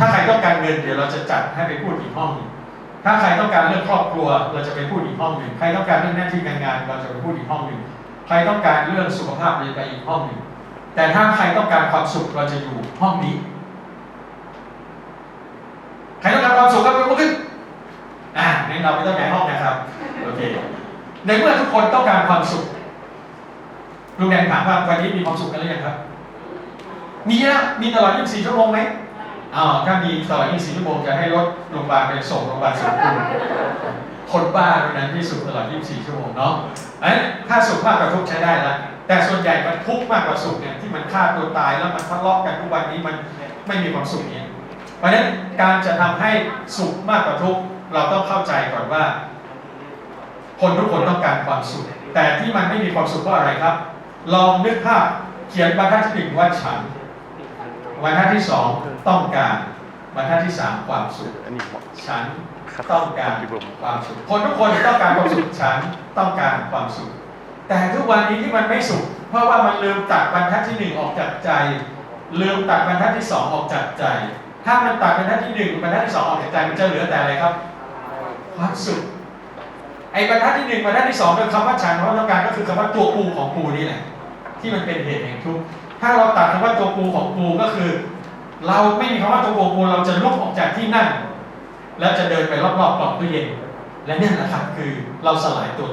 ถ้าใครต้องการเงินเดี๋ยวเราจะจัดให้ไปพูดอีกห้องหนึ่งถ้าใครต้องการเรื่องครอบครัว เราจะไปพูดอีกห้องหนึ่ง ใครต้องการเรื่องหน้าที่การงาน เราจะไปพูดอีกห้องหนึ่ง ใครต้องการเรื่องสุขภาพเราจะไปอีกห้องหนึ่ง แต่ถ้าใครต้องการความสุขเราจะอยู่ห้องนี้ ใครต้องการความสุขก็ยกมือขึ้น อ่างั้นเราไม่ต้องย้ายห้องนะครับ โอเค ในเมื่อทุกคนต้องการความสุขลุงแดงถามว่าวันนี้มีความสุขกันหรือยังครับ มีนะมีตลอด 24 ชั่วโมงไหม อ๋อถ้ามีตลอด24ชั่วโมงจะให้รถโรงพยาบาลไปส่งโรงพยาบาลสวนคุณคนบ้าเท่านั้นที่สุขตลอด 24 ชั่วโมงเนาะอันถ้าสุขมากกว่าทุกใช้ได้ละแต่ส่วนใหญ่มันทุกข์มากกว่าสุขเนี่ยที่มันฆ่าตัวตายแล้วมันทะเลาะกันทุกวันนี้มันไม่มีความสุขเนี่ยเพราะฉะนั้นการจะทำให้สุขมากกว่าทุกข์เราต้องเข้าใจก่อนว่า คนทุกคนต้องการความสุข แต่ที่มันไม่มีความสุขเพราะอะไรครับ ลองนึกภาพเขียนบรรทัดที่หนึ่งว่าฉัน บรรทัดที่สองต้องการบรรทัดที่สามความสุขอันนี้เหมาะฉันต้องการความสุข คนทุกคนต้องการความสุขฉันต้องการความสุข แต่ทุกวันนี้ที่มันไม่สุข เพราะว่ามันลืมตัดบรรทัดที่หนึ่งออกจากใจ ลืมตัดบรรทัดที่สองออกจากใจ ถ้ามันตัดบรรทัดที่หนึ่งบรรทัดที่สองออกจากใจมันจะเหลือแต่อะไรครับ ความสุขไอ้บรรทัดที่หนึ่งบรรทัดที่สองเป็นคำว่าฉันความต้องการก็คือคำว่าตัวกูของกูนี่แหละที่มันเป็นเหตุแห่งทุกข์ ถ้าเราตัดคำว่าตัวกูของกูก็คือ เราไม่มีคำว่าตัวกูกูเราจะลุกออกจากที่นั่ง แล้วจะเดินไปรอบๆกล่องตู้เย็น และนี่แหละครับคือเราสลายตัว